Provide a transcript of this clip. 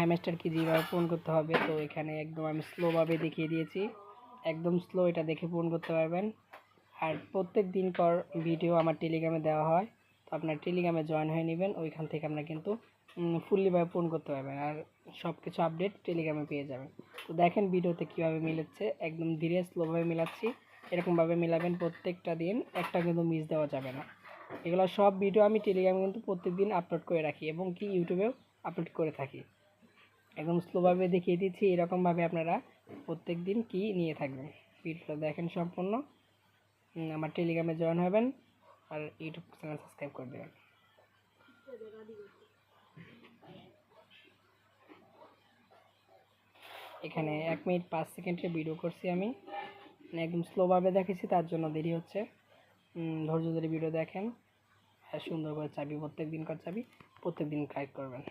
Hamster কি যেভাবে পূরণ করতে হবে, তো এখানে একদম আমি স্লোভাবে দেখিয়ে দিয়েছি। একদম স্লো এটা দেখে পূরণ করতে পারবেন। আর প্রত্যেক দিন পর ভিডিও আমার টেলিগ্রামে দেওয়া হয়, তো আপনার টেলিগ্রামে জয়েন হয়ে নেবেন, ওইখান থেকে আপনার কিন্তু ফুললিভাবে পূরণ করতে পারবেন। আর সব কিছু আপডেট টেলিগ্রামে পেয়ে যাবেন। তো দেখেন ভিডিওতে কীভাবে মিলাচ্ছে, একদম ধীরে স্লোভাবে মিলাচ্ছি, এরকমভাবে মিলাবেন প্রত্যেকটা দিন, একটা কিন্তু মিস দেওয়া যাবে না। এগুলো সব ভিডিও আমি টেলিগ্রামে কিন্তু প্রত্যেক দিন আপলোড করে রাখি এবং কি ইউটিউবেও আপলোড করে থাকি। একদম স্লোভাবে দেখিয়ে দিচ্ছি, এরকমভাবে আপনারা প্রত্যেক দিন কি নিয়ে থাকবেন। ভিডিওটা দেখেন সম্পূর্ণ। আমার টেলিগ্রামে জয়েন হবেন আর ইউটিউব চ্যানেল সাবস্ক্রাইব করে দেবেন। এখানে এক মিনিট পাঁচ সেকেন্ডে ভিডিও করছি আমি। মানে একদম স্লোভাবে দেখেছি তার জন্য দেরি হচ্ছে। ধৈর্য ধরে ভিডিও দেখেন। সুন্দর করে চাবি প্রত্যেক দিন কর চাবি প্রত্যেক দিন কালেক্ট করবেন।